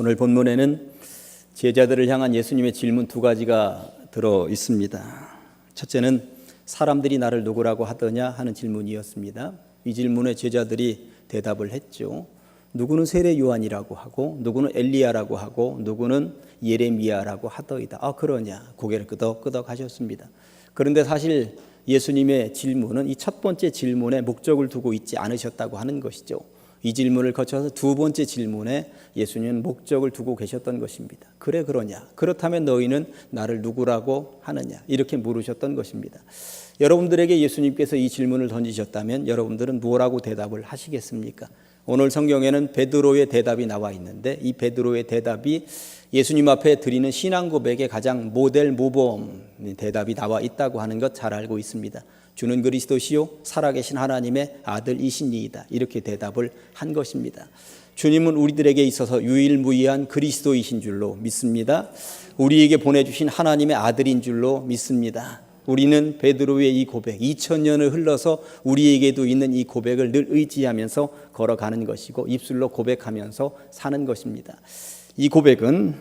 오늘 본문에는 제자들을 향한 예수님의 질문 두 가지가 들어 있습니다. 첫째는 사람들이 나를 누구라고 하더냐 하는 질문이었습니다. 이 질문에 제자들이 대답을 했죠. 누구는 세례 요한이라고 하고 누구는 엘리야라고 하고 누구는 예레미야라고 하더이다. 아 그러냐 고개를 끄덕끄덕 하셨습니다. 그런데 사실 예수님의 질문은 이 첫 번째 질문에 목적을 두고 있지 않으셨다고 하는 것이죠. 이 질문을 거쳐서 두 번째 질문에 예수님은 목적을 두고 계셨던 것입니다. 그래 그러냐? 그렇다면 너희는 나를 누구라고 하느냐? 이렇게 물으셨던 것입니다. 여러분들에게 예수님께서 이 질문을 던지셨다면 여러분들은 뭐라고 대답을 하시겠습니까? 오늘 성경에는 베드로의 대답이 나와 있는데 이 베드로의 대답이 예수님 앞에 드리는 신앙 고백의 가장 모델 모범 대답이 나와 있다고 하는 것 잘 알고 있습니다. 주는 그리스도시요 살아계신 하나님의 아들이신이이다. 이렇게 대답을 한 것입니다. 주님은 우리들에게 있어서 유일무이한 그리스도이신 줄로 믿습니다. 우리에게 보내주신 하나님의 아들인 줄로 믿습니다. 우리는 베드로의 이 고백, 2000년을 흘러서 우리에게도 있는 이 고백을 늘 의지하면서 걸어가는 것이고 입술로 고백하면서 사는 것입니다. 이 고백은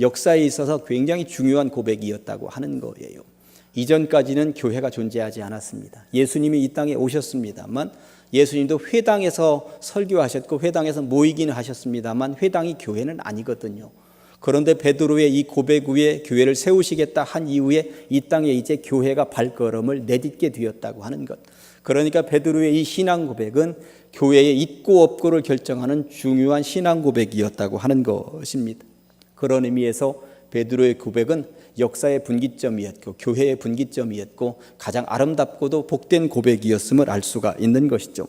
역사에 있어서 굉장히 중요한 고백이었다고 하는 거예요. 이전까지는 교회가 존재하지 않았습니다. 예수님이 이 땅에 오셨습니다만 예수님도 회당에서 설교하셨고 회당에서 모이기는 하셨습니다만 회당이 교회는 아니거든요. 그런데 베드로의 이 고백 후에 교회를 세우시겠다 한 이후에 이 땅에 이제 교회가 발걸음을 내딛게 되었다고 하는 것. 그러니까 베드로의 이 신앙 고백은 교회의 있고 없고를 결정하는 중요한 신앙 고백이었다고 하는 것입니다. 그런 의미에서 베드로의 고백은 역사의 분기점이었고 교회의 분기점이었고 가장 아름답고도 복된 고백이었음을 알 수가 있는 것이죠.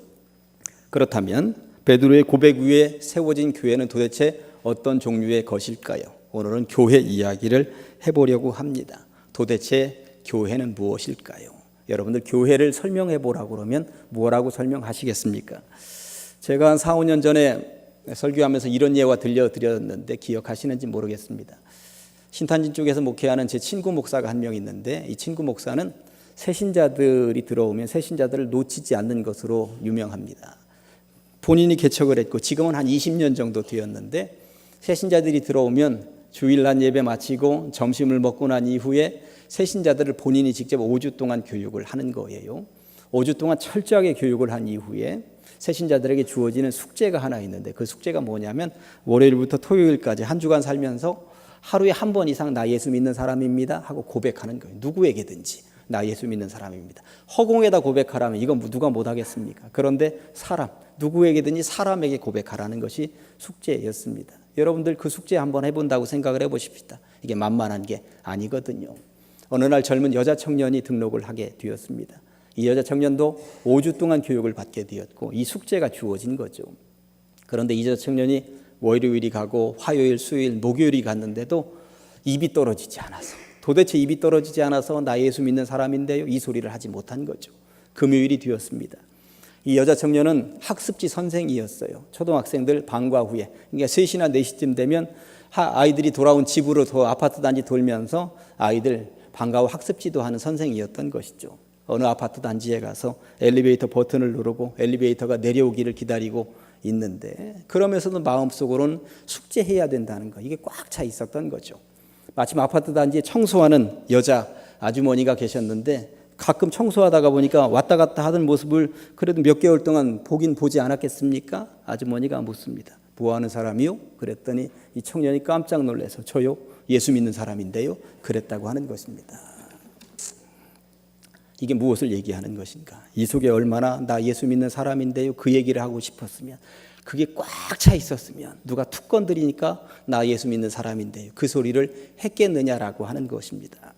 그렇다면 베드로의 고백 위에 세워진 교회는 도대체 어떤 종류의 것일까요? 오늘은 교회 이야기를 해보려고 합니다. 도대체 교회는 무엇일까요? 여러분들 교회를 설명해 보라고 그러면 뭐라고 설명하시겠습니까? 제가 한 4, 5년 전에 설교하면서 이런 예화 들려드렸는데 기억하시는지 모르겠습니다. 신탄진 쪽에서 목회하는 제 친구 목사가 한 명 있는데 이 친구 목사는 새신자들이 들어오면 새신자들을 놓치지 않는 것으로 유명합니다. 본인이 개척을 했고 지금은 한 20년 정도 되었는데 새신자들이 들어오면 주일날 예배 마치고 점심을 먹고 난 이후에 새신자들을 본인이 직접 5주 동안 교육을 하는 거예요. 5주 동안 철저하게 교육을 한 이후에 새신자들에게 주어지는 숙제가 하나 있는데 그 숙제가 뭐냐면 월요일부터 토요일까지 한 주간 살면서 하루에 한 번 이상 나 예수 믿는 사람입니다 하고 고백하는 거예요. 누구에게든지 나 예수 믿는 사람입니다. 허공에다 고백하라면 이건 누가 못 하겠습니까? 그런데 사람 누구에게든지 사람에게 고백하라는 것이 숙제였습니다. 여러분들 그 숙제 한번 해본다고 생각을 해보십시다. 이게 만만한 게 아니거든요. 어느 날 젊은 여자 청년이 등록을 하게 되었습니다. 이 여자 청년도 5주 동안 교육을 받게 되었고 이 숙제가 주어진 거죠. 그런데 이 여자 청년이 월요일이 가고 화요일, 수요일, 목요일이 갔는데도 입이 떨어지지 않아서 도대체 입이 떨어지지 않아서 나 예수 믿는 사람인데요. 이 소리를 하지 못한 거죠. 금요일이 되었습니다. 이 여자 청년은 학습지 선생이었어요. 초등학생들 방과 후에. 그러니까 3시나 4시쯤 되면 아이들이 돌아온 집으로 더 아파트 단지 돌면서 아이들 방과 후 학습지도 하는 선생이었던 것이죠. 어느 아파트 단지에 가서 엘리베이터 버튼을 누르고 엘리베이터가 내려오기를 기다리고 있는데 그러면서도 마음속으로는 숙제해야 된다는 거 이게 꽉 차 있었던 거죠. 마침 아파트 단지에 청소하는 여자 아주머니가 계셨는데 가끔 청소하다가 보니까 왔다 갔다 하던 모습을 그래도 몇 개월 동안 보긴 보지 않았겠습니까? 아주머니가 묻습니다. 뭐 하는 사람이요? 그랬더니 이 청년이 깜짝 놀라서 저요? 예수 믿는 사람인데요? 그랬다고 하는 것입니다. 이게 무엇을 얘기하는 것인가? 이 속에 얼마나 나 예수 믿는 사람인데요. 그 얘기를 하고 싶었으면 그게 꽉 차 있었으면 누가 툭 건드리니까 나 예수 믿는 사람인데요. 그 소리를 했겠느냐라고 하는 것입니다.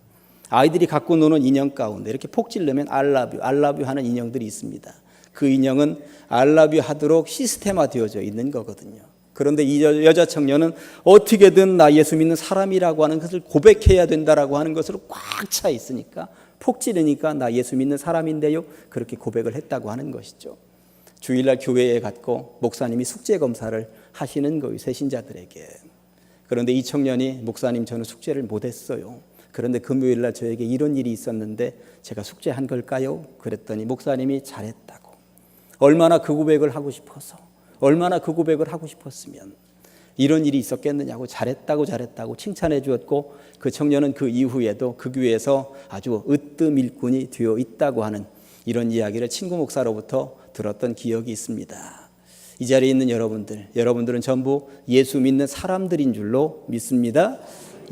아이들이 갖고 노는 인형 가운데 이렇게 폭질르면 알라뷰, 알라뷰 하는 인형들이 있습니다. 그 인형은 알라뷰 하도록 시스테마 되어져 있는 거거든요. 그런데 이 여자 청년은 어떻게든 나 예수 믿는 사람이라고 하는 것을 고백해야 된다라고 하는 것으로 꽉 차 있으니까 폭 찌르니까 나 예수 믿는 사람인데요. 그렇게 고백을 했다고 하는 것이죠. 주일날 교회에 갔고 목사님이 숙제 검사를 하시는 거예요. 새신자들에게. 그런데 이 청년이 목사님 저는 숙제를 못 했어요. 그런데 금요일날 저에게 이런 일이 있었는데 제가 숙제한 걸까요? 그랬더니 목사님이 잘했다고. 얼마나 그 고백을 하고 싶어서 얼마나 그 고백을 하고 싶었으면 이런 일이 있었겠느냐고 잘했다고 잘했다고 칭찬해 주었고 그 청년은 그 이후에도 그 교회에서 아주 으뜸 일꾼이 되어 있다고 하는 이런 이야기를 친구 목사로부터 들었던 기억이 있습니다. 이 자리에 있는 여러분들, 여러분들은 전부 예수 믿는 사람들인 줄로 믿습니다.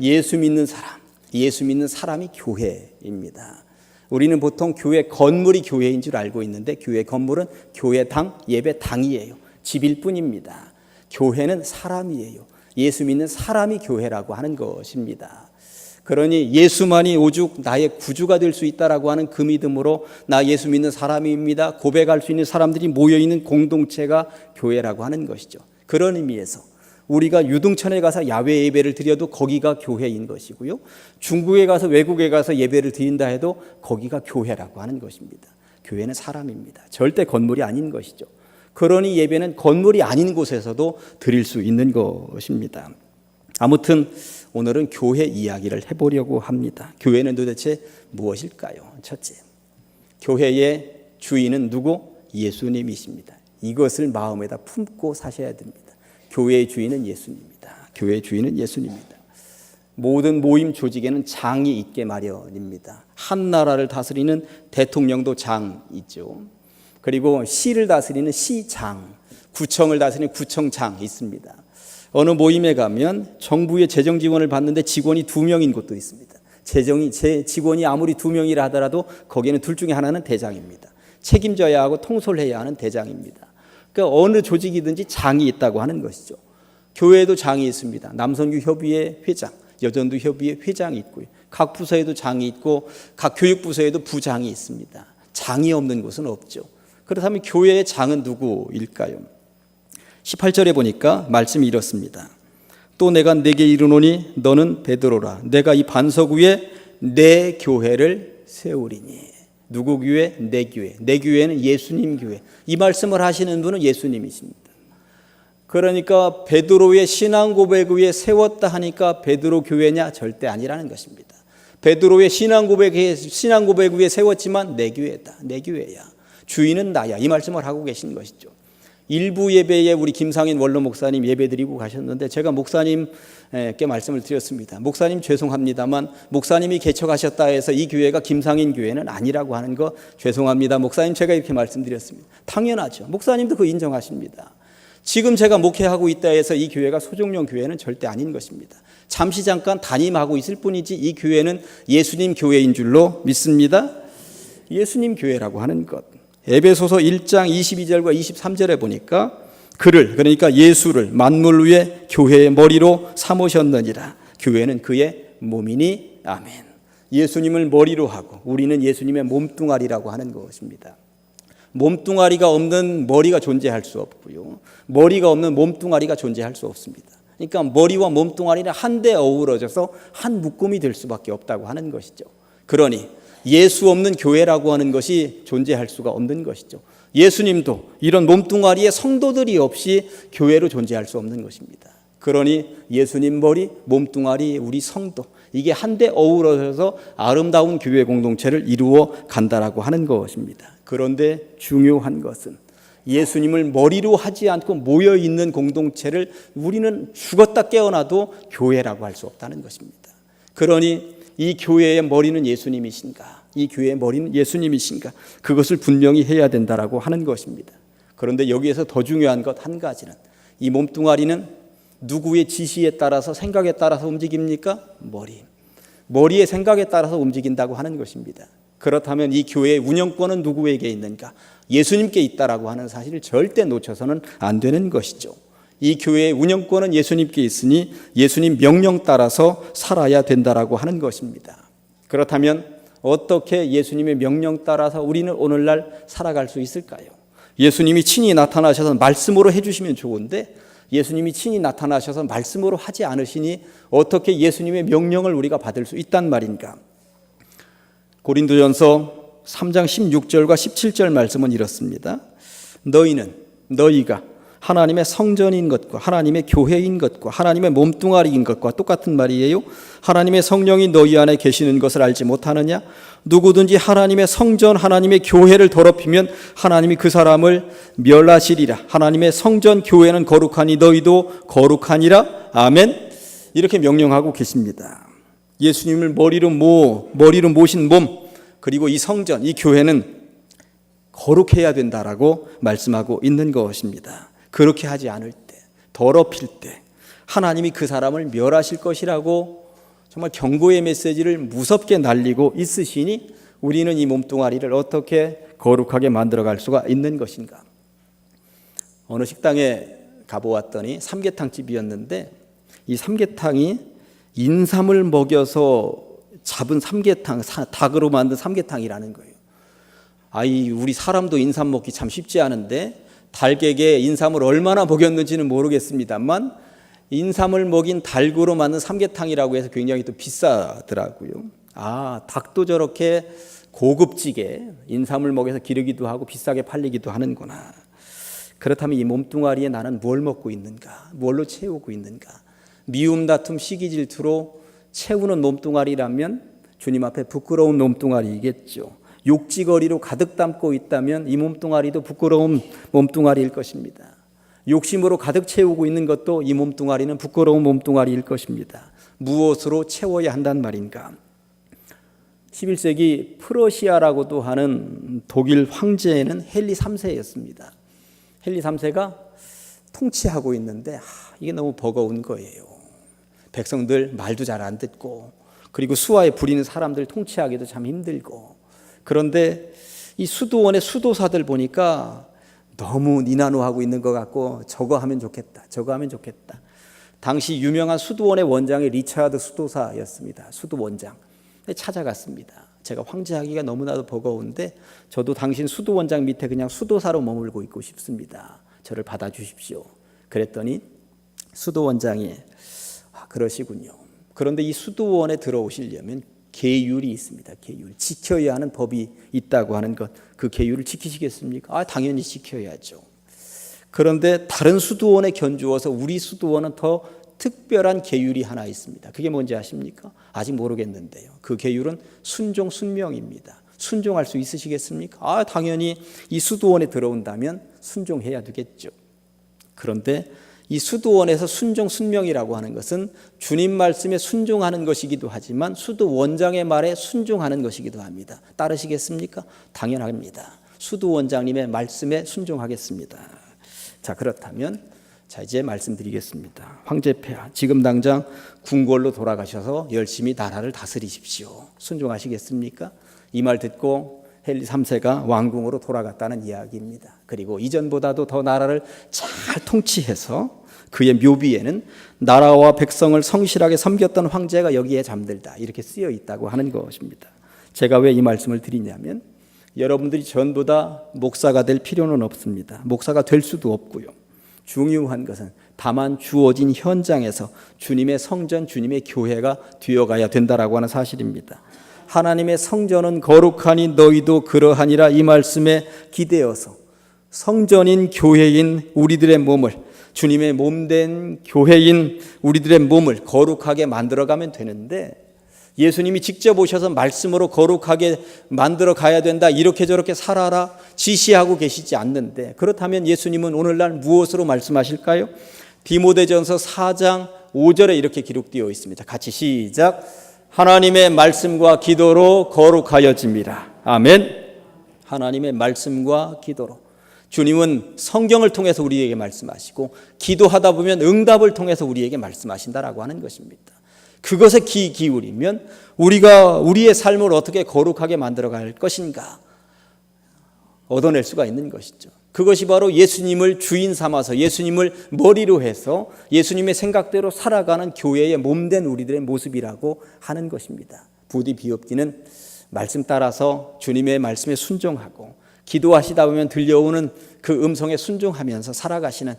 예수 믿는 사람, 예수 믿는 사람이 교회입니다. 우리는 보통 교회 건물이 교회인 줄 알고 있는데 교회 건물은 교회당, 예배당이에요. 집일 뿐입니다. 교회는 사람이에요. 예수 믿는 사람이 교회라고 하는 것입니다. 그러니 예수만이 오죽 나의 구주가 될 수 있다라고 하는 그 믿음으로 나 예수 믿는 사람입니다. 고백할 수 있는 사람들이 모여 있는 공동체가 교회라고 하는 것이죠. 그런 의미에서 우리가 유등천에 가서 야외 예배를 드려도 거기가 교회인 것이고요. 중국에 가서 외국에 가서 예배를 드린다 해도 거기가 교회라고 하는 것입니다. 교회는 사람입니다. 절대 건물이 아닌 것이죠. 그러니 예배는 건물이 아닌 곳에서도 드릴 수 있는 것입니다. 아무튼 오늘은 교회 이야기를 해보려고 합니다. 교회는 도대체 무엇일까요? 첫째, 교회의 주인은 누구? 예수님이십니다. 이것을 마음에다 품고 사셔야 됩니다. 교회의 주인은 예수님입니다. 교회의 주인은 예수님입니다. 모든 모임 조직에는 장이 있게 마련입니다. 한 나라를 다스리는 대통령도 장 있죠. 그리고 시를 다스리는 시장, 구청을 다스리는 구청장 있습니다. 어느 모임에 가면 정부의 재정 지원을 받는데 직원이 두 명인 곳도 있습니다. 재정이 제 직원이 아무리 두 명이라 하더라도 거기에는 둘 중에 하나는 대장입니다. 책임져야 하고 통솔해야 하는 대장입니다. 그러니까 어느 조직이든지 장이 있다고 하는 것이죠. 교회에도 장이 있습니다. 남성교 협의회 회장, 여전도 협의회 회장이 있고요. 각 부서에도 장이 있고 각 교육 부서에도 부장이 있습니다. 장이 없는 곳은 없죠. 그렇다면 교회의 장은 누구일까요? 18절에 보니까 말씀이 이렇습니다. 또 내가 내게 이르노니 너는 베드로라. 내가 이 반석 위에 내 교회를 세우리니. 누구 교회? 내 교회. 내 교회는 예수님 교회. 이 말씀을 하시는 분은 예수님이십니다. 그러니까 베드로의 신앙 고백 위에 세웠다 하니까 베드로 교회냐 절대 아니라는 것입니다. 베드로의 신앙 고백에 신앙 고백 위에 세웠지만 내 교회다. 내 교회야. 주인은 나야. 이 말씀을 하고 계신 것이죠. 일부 예배에 우리 김상인 원로 목사님 예배 드리고 가셨는데 제가 목사님께 말씀을 드렸습니다. 목사님 죄송합니다만 목사님이 개척하셨다 해서 이 교회가 김상인 교회는 아니라고 하는 거 죄송합니다. 목사님 제가 이렇게 말씀드렸습니다. 당연하죠. 목사님도 그 인정하십니다. 지금 제가 목회하고 있다 해서 이 교회가 소종용 교회는 절대 아닌 것입니다. 잠시 잠깐 담임하고 있을 뿐이지 이 교회는 예수님 교회인 줄로 믿습니다. 예수님 교회라고 하는 것. 에베소서 1장 22절과 23절에 보니까 그를 그러니까 예수를 만물 위에 교회의 머리로 삼으셨느니라. 교회는 그의 몸이니 아멘. 예수님을 머리로 하고 우리는 예수님의 몸뚱아리라고 하는 것입니다. 몸뚱아리가 없는 머리가 존재할 수 없고요. 머리가 없는 몸뚱아리가 존재할 수 없습니다. 그러니까 머리와 몸뚱아리는 한데 어우러져서 한 묶음이 될 수밖에 없다고 하는 것이죠. 그러니 예수 없는 교회라고 하는 것이 존재할 수가 없는 것이죠. 예수님도 이런 몸뚱아리의 성도들이 없이 교회로 존재할 수 없는 것입니다. 그러니 예수님 머리, 몸뚱아리, 우리 성도 이게 한데 어우러져서 아름다운 교회 공동체를 이루어 간다라고 하는 것입니다. 그런데 중요한 것은 예수님을 머리로 하지 않고 모여 있는 공동체를 우리는 죽었다 깨어나도 교회라고 할 수 없다는 것입니다. 그러니 이 교회의 머리는 예수님이신가? 이 교회의 머리는 예수님이신가? 그것을 분명히 해야 된다라고 하는 것입니다. 그런데 여기에서 더 중요한 것 한 가지는 이 몸뚱아리는 누구의 지시에 따라서 생각에 따라서 움직입니까? 머리. 머리의 생각에 따라서 움직인다고 하는 것입니다. 그렇다면 이 교회의 운영권은 누구에게 있는가? 예수님께 있다라고 하는 사실을 절대 놓쳐서는 안 되는 것이죠. 이 교회의 운영권은 예수님께 있으니 예수님 명령 따라서 살아야 된다라고 하는 것입니다. 그렇다면 어떻게 예수님의 명령 따라서 우리는 오늘날 살아갈 수 있을까요? 예수님이 친히 나타나셔서 말씀으로 해주시면 좋은데 예수님이 친히 나타나셔서 말씀으로 하지 않으시니 어떻게 예수님의 명령을 우리가 받을 수 있단 말인가? 고린도전서 3장 16절과 17절 말씀은 이렇습니다. 너희는 너희가 하나님의 성전인 것과 하나님의 교회인 것과 하나님의 몸뚱아리인 것과 똑같은 말이에요. 하나님의 성령이 너희 안에 계시는 것을 알지 못하느냐? 누구든지 하나님의 성전, 하나님의 교회를 더럽히면 하나님이 그 사람을 멸하시리라. 하나님의 성전, 교회는 거룩하니 너희도 거룩하니라. 아멘. 이렇게 명령하고 계십니다. 예수님을 머리로 모, 머리로 모신 몸, 그리고 이 성전, 이 교회는 거룩해야 된다라고 말씀하고 있는 것입니다. 그렇게 하지 않을 때, 더럽힐 때, 하나님이 그 사람을 멸하실 것이라고 정말 경고의 메시지를 무섭게 날리고 있으시니 우리는 이 몸뚱아리를 어떻게 거룩하게 만들어갈 수가 있는 것인가? 어느 식당에 가보았더니 삼계탕 집이었는데 이 삼계탕이 인삼을 먹여서 잡은 삼계탕, 닭으로 만든 삼계탕이라는 거예요. 아이 우리 사람도 인삼 먹기 참 쉽지 않은데 닭에게 인삼을 얼마나 먹였는지는 모르겠습니다만 인삼을 먹인 닭으로 만든 삼계탕이라고 해서 굉장히 또 비싸더라고요. 아 닭도 저렇게 고급지게 인삼을 먹여서 기르기도 하고 비싸게 팔리기도 하는구나. 그렇다면 이 몸뚱아리에 나는 뭘 먹고 있는가? 뭘로 채우고 있는가? 미움, 다툼, 시기, 질투로 채우는 몸뚱아리라면 주님 앞에 부끄러운 몸뚱아리이겠죠. 욕지거리로 가득 담고 있다면 이 몸뚱아리도 부끄러운 몸뚱아리일 것입니다. 욕심으로 가득 채우고 있는 것도 이 몸뚱아리는 부끄러운 몸뚱아리일 것입니다. 무엇으로 채워야 한단 말인가? 11세기 프러시아라고도 하는 독일 황제는 헨리 3세였습니다. 헨리 3세가 통치하고 있는데 아, 이게 너무 버거운 거예요. 백성들 말도 잘 안 듣고 그리고 수하에 부리는 사람들 통치하기도 참 힘들고 그런데 이 수도원의 수도사들 보니까 너무 니나노하고 있는 것 같고 저거 하면 좋겠다. 저거 하면 좋겠다. 당시 유명한 수도원의 원장이 리차드 수도사였습니다. 수도원장. 찾아갔습니다. 제가 황제하기가 너무나도 버거운데 저도 당신 수도원장 밑에 그냥 수도사로 머물고 있고 싶습니다. 저를 받아주십시오. 그랬더니 수도원장이 아, 그러시군요. 그런데 이 수도원에 들어오시려면 계율이 있습니다. 계율. 지켜야 하는 법이 있다고 하는 것. 그 계율을 지키시겠습니까? 아, 당연히 지켜야죠. 그런데 다른 수도원에 견주어서 우리 수도원은 더 특별한 계율이 하나 있습니다. 그게 뭔지 아십니까? 아직 모르겠는데요. 그 계율은 순종 순명입니다. 순종할 수 있으시겠습니까? 아, 당연히 이 수도원에 들어온다면 순종해야 되겠죠. 그런데 이 수도원에서 순종 순명이라고 하는 것은 주님 말씀에 순종하는 것이기도 하지만 수도 원장의 말에 순종하는 것이기도 합니다. 따르시겠습니까? 당연합니다. 수도 원장님의 말씀에 순종하겠습니다. 자, 그렇다면 자, 이제 말씀드리겠습니다. 황제폐하 지금 당장 궁궐로 돌아가셔서 열심히 나라를 다스리십시오. 순종하시겠습니까? 이 말 듣고 헨리 3세가 왕궁으로 돌아갔다는 이야기입니다. 그리고 이전보다도 더 나라를 잘 통치해서 그의 묘비에는 나라와 백성을 성실하게 섬겼던 황제가 여기에 잠들다 이렇게 쓰여 있다고 하는 것입니다. 제가 왜 이 말씀을 드리냐면 여러분들이 전부 다 목사가 될 필요는 없습니다. 목사가 될 수도 없고요. 중요한 것은 다만 주어진 현장에서 주님의 성전, 주님의 교회가 되어가야 된다라고 하는 사실입니다. 하나님의 성전은 거룩하니 너희도 그러하니라 이 말씀에 기대어서 성전인 교회인 우리들의 몸을 주님의 몸된 교회인 우리들의 몸을 거룩하게 만들어가면 되는데 예수님이 직접 오셔서 말씀으로 거룩하게 만들어 가야 된다. 이렇게 저렇게 살아라. 지시하고 계시지 않는데 그렇다면 예수님은 오늘날 무엇으로 말씀하실까요? 디모데전서 4장 5절에 이렇게 기록되어 있습니다. 같이 시작. 하나님의 말씀과 기도로 거룩하여집니다. 아멘. 하나님의 말씀과 기도로. 주님은 성경을 통해서 우리에게 말씀하시고 기도하다 보면 응답을 통해서 우리에게 말씀하신다라고 하는 것입니다. 그것에 기 기울이면 우리가 우리의 삶을 어떻게 거룩하게 만들어 갈 것인가 얻어낼 수가 있는 것이죠. 그것이 바로 예수님을 주인 삼아서 예수님을 머리로 해서 예수님의 생각대로 살아가는 교회의 몸된 우리들의 모습이라고 하는 것입니다. 부디 비옵기는 말씀 따라서 주님의 말씀에 순종하고 기도하시다 보면 들려오는 그 음성에 순종하면서 살아가시는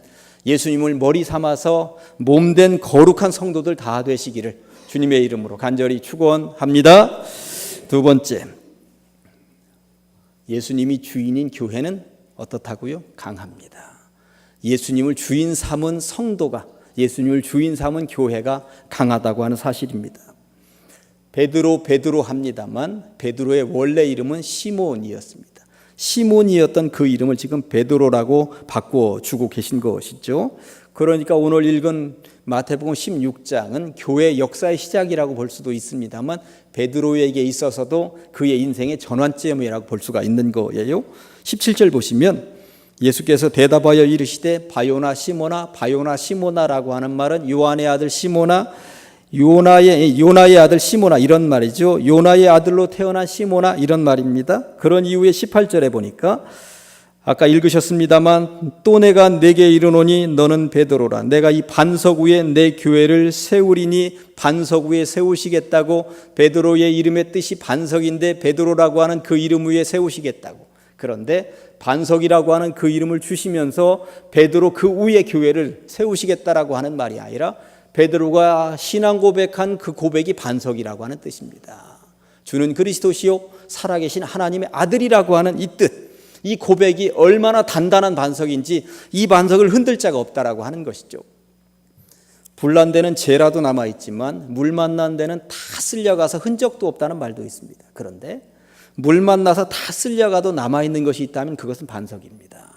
예수님을 머리 삼아서 몸된 거룩한 성도들 다 되시기를 주님의 이름으로 간절히 축원합니다. 두 번째, 예수님이 주인인 교회는 어떻다고요? 강합니다. 예수님을 주인 삼은 성도가 예수님을 주인 삼은 교회가 강하다고 하는 사실입니다. 베드로 베드로 합니다만 베드로의 원래 이름은 시몬이었습니다. 시몬이었던 그 이름을 지금 베드로라고 바꿔 주고 계신 것이죠. 그러니까 오늘 읽은 마태복음 16장은 교회 역사의 시작이라고 볼 수도 있습니다만 베드로에게 있어서도 그의 인생의 전환점이라고 볼 수가 있는 거예요. 17절 보시면 예수께서 대답하여 이르시되 바요나 시모나 바요나 시모나라고 하는 말은 요한의 아들 시모나 요나의 요나의 아들 시모나 이런 말이죠. 요나의 아들로 태어난 시모나 이런 말입니다. 그런 이후에 18절에 보니까 아까 읽으셨습니다만 또 내가 내게 이르노니 너는 베드로라 내가 이 반석 위에 내 교회를 세우리니 반석 위에 세우시겠다고 베드로의 이름의 뜻이 반석인데 베드로라고 하는 그 이름 위에 세우시겠다고 그런데 반석이라고 하는 그 이름을 주시면서 베드로 그 위에 교회를 세우시겠다라고 하는 말이 아니라 베드로가 신앙 고백한 그 고백이 반석이라고 하는 뜻입니다. 주는 그리스도시요 살아계신 하나님의 아들이라고 하는 이 뜻. 이 고백이 얼마나 단단한 반석인지 이 반석을 흔들 자가 없다라고 하는 것이죠. 불난 데는 재라도 남아 있지만 물 만난 데는 다 쓸려가서 흔적도 없다는 말도 있습니다. 그런데 물 만나서 다 쓸려가도 남아 있는 것이 있다면 그것은 반석입니다.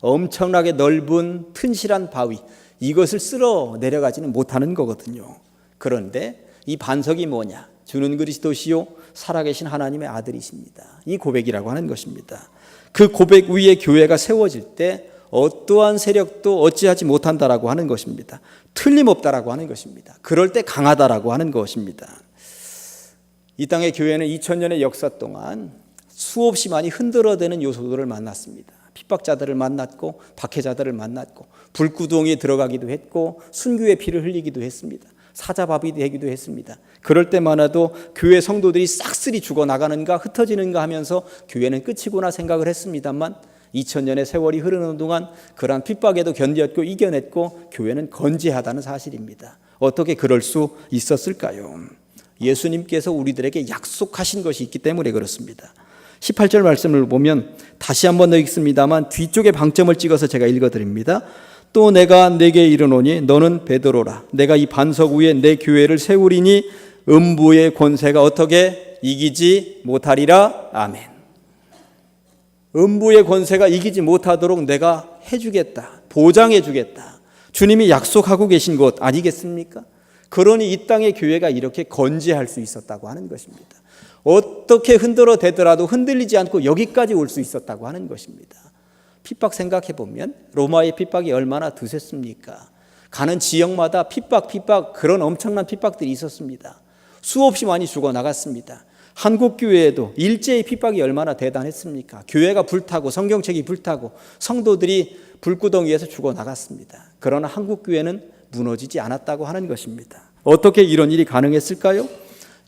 엄청나게 넓은 튼실한 바위 이것을 쓸어 내려가지는 못하는 거거든요. 그런데 이 반석이 뭐냐? 주는 그리스도시요 살아계신 하나님의 아들이십니다. 이 고백이라고 하는 것입니다. 그 고백 위에 교회가 세워질 때 어떠한 세력도 어찌하지 못한다라고 하는 것입니다. 틀림없다라고 하는 것입니다. 그럴 때 강하다라고 하는 것입니다. 이 땅의 교회는 2000년의 역사 동안 수없이 많이 흔들어대는 요소들을 만났습니다. 핍박자들을 만났고 박해자들을 만났고 불구덩이에 들어가기도 했고 순교의 피를 흘리기도 했습니다. 사자밥이 되기도 했습니다. 그럴 때만해도 교회 성도들이 싹쓸이 죽어 나가는가 흩어지는가 하면서 교회는 끝이구나 생각을 했습니다만 2000년의 세월이 흐르는 동안 그러한 핍박에도 견뎠고 이겨냈고 교회는 건재하다는 사실입니다. 어떻게 그럴 수 있었을까요? 예수님께서 우리들에게 약속하신 것이 있기 때문에 그렇습니다. 18절 말씀을 보면 다시 한번 더 읽습니다만 뒤쪽에 방점을 찍어서 제가 읽어드립니다. 또 내가 내게 이르노니 너는 베드로라. 내가 이 반석 위에 내 교회를 세우리니 음부의 권세가 어떻게 이기지 못하리라. 아멘. 음부의 권세가 이기지 못하도록 내가 해주겠다. 보장해주겠다. 주님이 약속하고 계신 것 아니겠습니까? 그러니 이 땅의 교회가 이렇게 건재할 수 있었다고 하는 것입니다. 어떻게 흔들어 대더라도 흔들리지 않고 여기까지 올 수 있었다고 하는 것입니다. 핍박 생각해 보면 로마의 핍박이 얼마나 드셌습니까? 가는 지역마다 핍박, 핍박 그런 엄청난 핍박들이 있었습니다. 수없이 많이 죽어 나갔습니다. 한국 교회에도 일제의 핍박이 얼마나 대단했습니까? 교회가 불타고 성경책이 불타고 성도들이 불구덩이에서 죽어 나갔습니다. 그러나 한국 교회는 무너지지 않았다고 하는 것입니다. 어떻게 이런 일이 가능했을까요?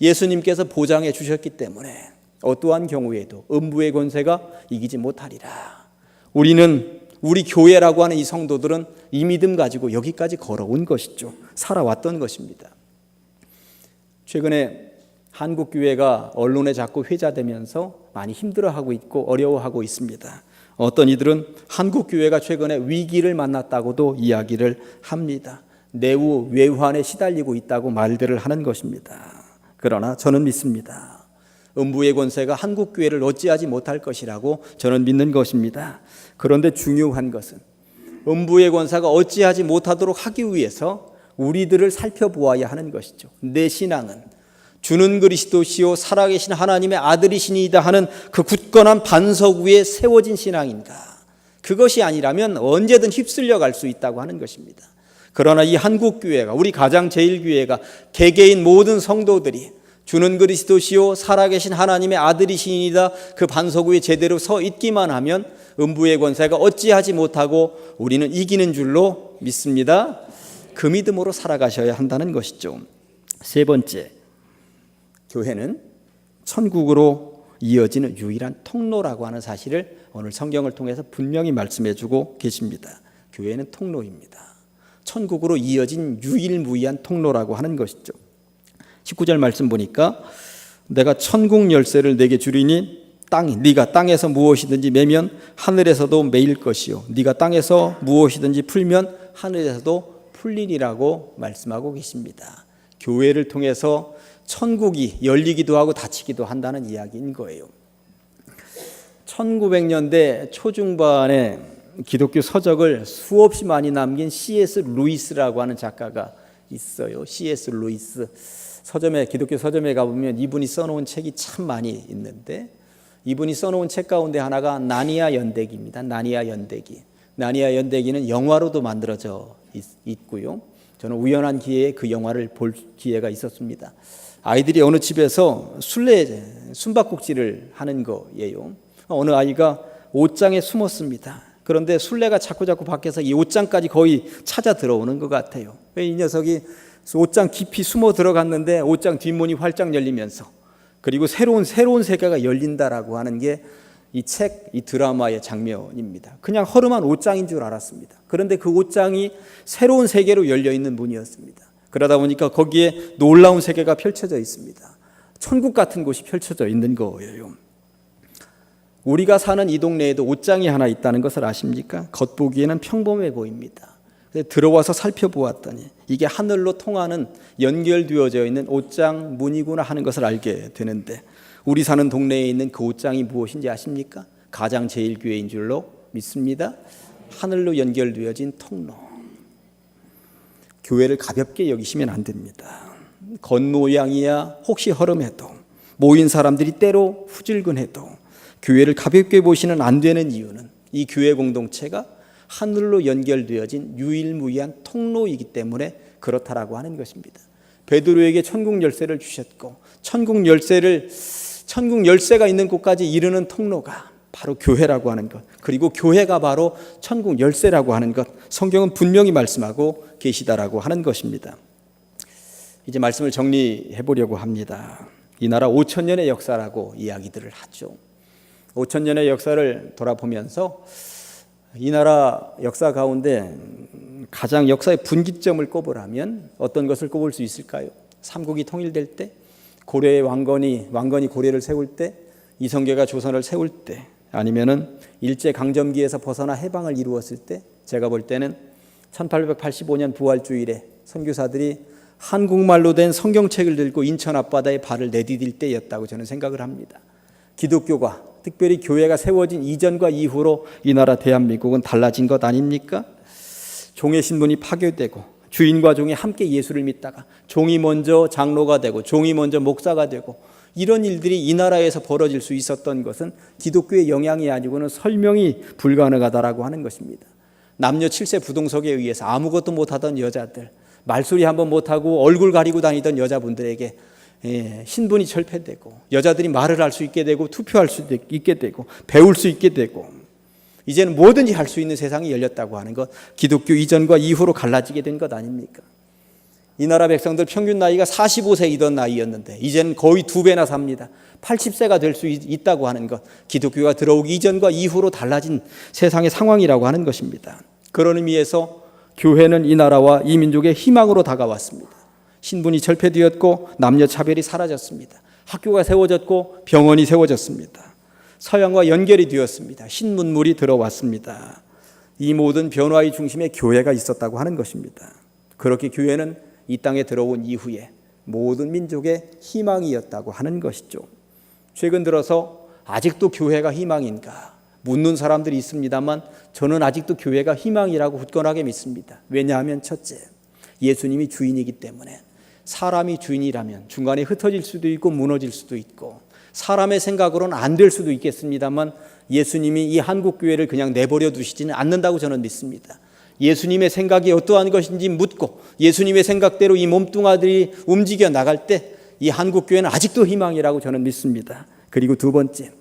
예수님께서 보장해 주셨기 때문에 어떠한 경우에도 음부의 권세가 이기지 못하리라. 우리는 우리 교회라고 하는 이 성도들은 이 믿음 가지고 여기까지 걸어온 것이죠. 살아왔던 것입니다. 최근에 한국 교회가 언론에 자꾸 회자되면서 많이 힘들어하고 있고 어려워하고 있습니다. 어떤 이들은 한국 교회가 최근에 위기를 만났다고도 이야기를 합니다. 내후 외환에 시달리고 있다고 말들을 하는 것입니다. 그러나 저는 믿습니다. 음부의 권세가 한국 교회를 어찌하지 못할 것이라고 저는 믿는 것입니다. 그런데 중요한 것은 음부의 권세가 어찌하지 못하도록 하기 위해서 우리들을 살펴보아야 하는 것이죠. 내 신앙은 주는 그리스도시요 살아계신 하나님의 아들이시니이다 하는 그 굳건한 반석 위에 세워진 신앙인가? 그것이 아니라면 언제든 휩쓸려 갈 수 있다고 하는 것입니다. 그러나 이 한국 교회가 우리 가장 제일 교회가 개개인 모든 성도들이 주는 그리스도시요 살아계신 하나님의 아들이시니이다 그 반석 위에 제대로 서 있기만 하면 음부의 권세가 어찌하지 못하고 우리는 이기는 줄로 믿습니다. 그 믿음으로 살아가셔야 한다는 것이죠. 세 번째, 교회는 천국으로 이어지는 유일한 통로라고 하는 사실을 오늘 성경을 통해서 분명히 말씀해 주고 계십니다. 교회는 통로입니다. 천국으로 이어진 유일무이한 통로라고 하는 것이죠. 19절 말씀 보니까 내가 천국 열쇠를 내게 주리니 땅 네가 땅에서 무엇이든지 매면 하늘에서도 매일 것이요 네가 땅에서 무엇이든지 풀면 하늘에서도 풀리리라고 말씀하고 계십니다. 교회를 통해서 천국이 열리기도 하고 닫히기도 한다는 이야기인 거예요. 1900년대 초중반에 기독교 서적을 수없이 많이 남긴 C.S. 루이스라고 하는 작가가 있어요. C.S. 루이스 서점에 기독교 서점에 가보면 이분이 써놓은 책이 참 많이 있는데 이분이 써놓은 책 가운데 하나가 나니아 연대기입니다. 나니아 연대기. 나니아 연대기는 영화로도 만들어져 있, 고요 저는 우연한 기회에 그 영화를 볼 기회가 있었습니다. 아이들이 어느 집에서 술래 숨바꼭질을 하는 거예요. 어느 아이가 옷장에 숨었습니다. 그런데 술래가 자꾸 자꾸 밖에서 이 옷장까지 거의 찾아 들어오는 것 같아요. 이 녀석이 옷장 깊이 숨어 들어갔는데 옷장 뒷문이 활짝 열리면서 그리고 새로운 새로운 세계가 열린다라고 하는 게 이 책, 이 드라마의 장면입니다. 그냥 허름한 옷장인 줄 알았습니다. 그런데 그 옷장이 새로운 세계로 열려 있는 문이었습니다. 그러다 보니까 거기에 놀라운 세계가 펼쳐져 있습니다. 천국 같은 곳이 펼쳐져 있는 거예요. 우리가 사는 이 동네에도 옷장이 하나 있다는 것을 아십니까? 겉보기에는 평범해 보입니다. 들어와서 살펴보았더니 이게 하늘로 통하는 연결되어져 있는 옷장 문이구나 하는 것을 알게 되는데 우리 사는 동네에 있는 그 옷장이 무엇인지 아십니까? 가장 제일 교회인 줄로 믿습니다. 하늘로 연결되어진 통로. 교회를 가볍게 여기시면 안 됩니다. 겉모양이야 혹시 허름해도 모인 사람들이 때로 후질근해도 교회를 가볍게 보시는 안 되는 이유는 이 교회 공동체가 하늘로 연결되어진 유일무이한 통로이기 때문에 그렇다라고 하는 것입니다. 베드로에게 천국 열쇠를 주셨고 천국 열쇠를 천국 열쇠가 있는 곳까지 이르는 통로가 바로 교회라고 하는 것. 그리고 교회가 바로 천국 열쇠라고 하는 것. 성경은 분명히 말씀하고 계시다라고 하는 것입니다. 이제 말씀을 정리해 보려고 합니다. 이 나라 5천 년의 역사라고 이야기들을 하죠. 5천 년의 역사를 돌아보면서 이 나라 역사 가운데 가장 역사의 분기점을 꼽으라면 어떤 것을 꼽을 수 있을까요? 삼국이 통일될 때, 고려의 왕건이 왕건이 고려를 세울 때, 이성계가 조선을 세울 때, 아니면은 일제 강점기에서 벗어나 해방을 이루었을 때, 제가 볼 때는 1885년 부활주일에 선교사들이 한국말로 된 성경책을 들고 인천 앞바다에 발을 내디딜 때였다고 저는 생각을 합니다. 기독교가 특별히 교회가 세워진 이전과 이후로 이 나라 대한민국은 달라진 것 아닙니까? 종의 신분이 파괴되고 주인과 종이 함께 예수를 믿다가 종이 먼저 장로가 되고 종이 먼저 목사가 되고 이런 일들이 이 나라에서 벌어질 수 있었던 것은 기독교의 영향이 아니고는 설명이 불가능하다라고 하는 것입니다. 남녀 7세 부동석에 의해서 아무것도 못하던 여자들, 말소리 한번 못하고 얼굴 가리고 다니던 여자분들에게 예, 신분이 철폐되고 여자들이 말을 할 수 있게 되고 투표할 수 있게 되고 배울 수 있게 되고 이제는 뭐든지 할 수 있는 세상이 열렸다고 하는 것 기독교 이전과 이후로 갈라지게 된 것 아닙니까? 이 나라 백성들 평균 나이가 45세이던 나이였는데 이제는 거의 두 배나 삽니다. 80세가 될 수 있다고 하는 것 기독교가 들어오기 이전과 이후로 달라진 세상의 상황이라고 하는 것입니다. 그런 의미에서 교회는 이 나라와 이 민족의 희망으로 다가왔습니다. 신분이 절폐되었고 남녀 차별이 사라졌습니다. 학교가 세워졌고 병원이 세워졌습니다. 서양과 연결이 되었습니다. 신문물이 들어왔습니다. 이 모든 변화의 중심에 교회가 있었다고 하는 것입니다. 그렇게 교회는 이 땅에 들어온 이후에 모든 민족의 희망이었다고 하는 것이죠. 최근 들어서 아직도 교회가 희망인가 묻는 사람들이 있습니다만 저는 아직도 교회가 희망이라고 굳건하게 믿습니다. 왜냐하면 첫째, 예수님이 주인이기 때문에 사람이 주인이라면 중간에 흩어질 수도 있고 무너질 수도 있고 사람의 생각으로는 안 될 수도 있겠습니다만 예수님이 이 한국 교회를 그냥 내버려 두시지는 않는다고 저는 믿습니다. 예수님의 생각이 어떠한 것인지 묻고 예수님의 생각대로 이 몸뚱아들이 움직여 나갈 때 이 한국 교회는 아직도 희망이라고 저는 믿습니다. 그리고 두 번째,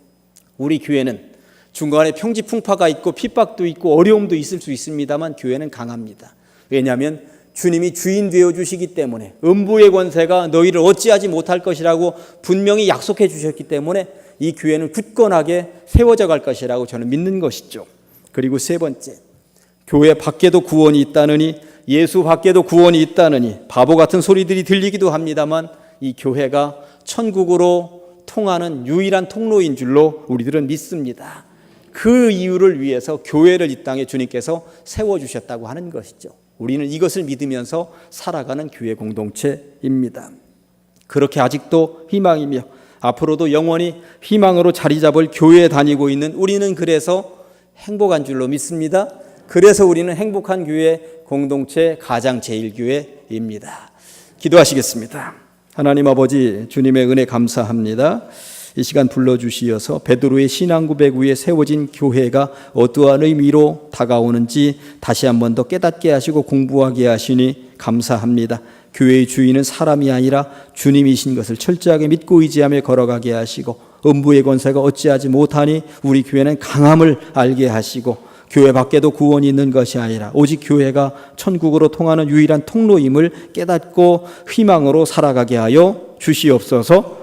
우리 교회는 중간에 평지풍파가 있고 핍박도 있고 어려움도 있을 수 있습니다만 교회는 강합니다. 왜냐하면 주님이 주인 되어 주시기 때문에 음부의 권세가 너희를 어찌하지 못할 것이라고 분명히 약속해 주셨기 때문에 이 교회는 굳건하게 세워져 갈 것이라고 저는 믿는 것이죠. 그리고 세 번째, 교회 밖에도 구원이 있다느니 예수 밖에도 구원이 있다느니 바보 같은 소리들이 들리기도 합니다만 이 교회가 천국으로 통하는 유일한 통로인 줄로 우리들은 믿습니다. 그 이유를 위해서 교회를 이 땅에 주님께서 세워 주셨다고 하는 것이죠. 우리는 이것을 믿으면서 살아가는 교회 공동체입니다. 그렇게 아직도 희망이며 앞으로도 영원히 희망으로 자리 잡을 교회에 다니고 있는 우리는 그래서 행복한 줄로 믿습니다. 그래서 우리는 행복한 교회 공동체 가장 제일 교회입니다. 기도하시겠습니다. 하나님 아버지 주님의 은혜 감사합니다. 이 시간 불러주시어서 베드로의 신앙 고백 위에 세워진 교회가 어떠한 의미로 다가오는지 다시 한 번 더 깨닫게 하시고 공부하게 하시니 감사합니다. 교회의 주인은 사람이 아니라 주님이신 것을 철저하게 믿고 의지하며 걸어가게 하시고 음부의 권세가 어찌하지 못하니 우리 교회는 강함을 알게 하시고 교회 밖에도 구원이 있는 것이 아니라 오직 교회가 천국으로 통하는 유일한 통로임을 깨닫고 희망으로 살아가게 하여 주시옵소서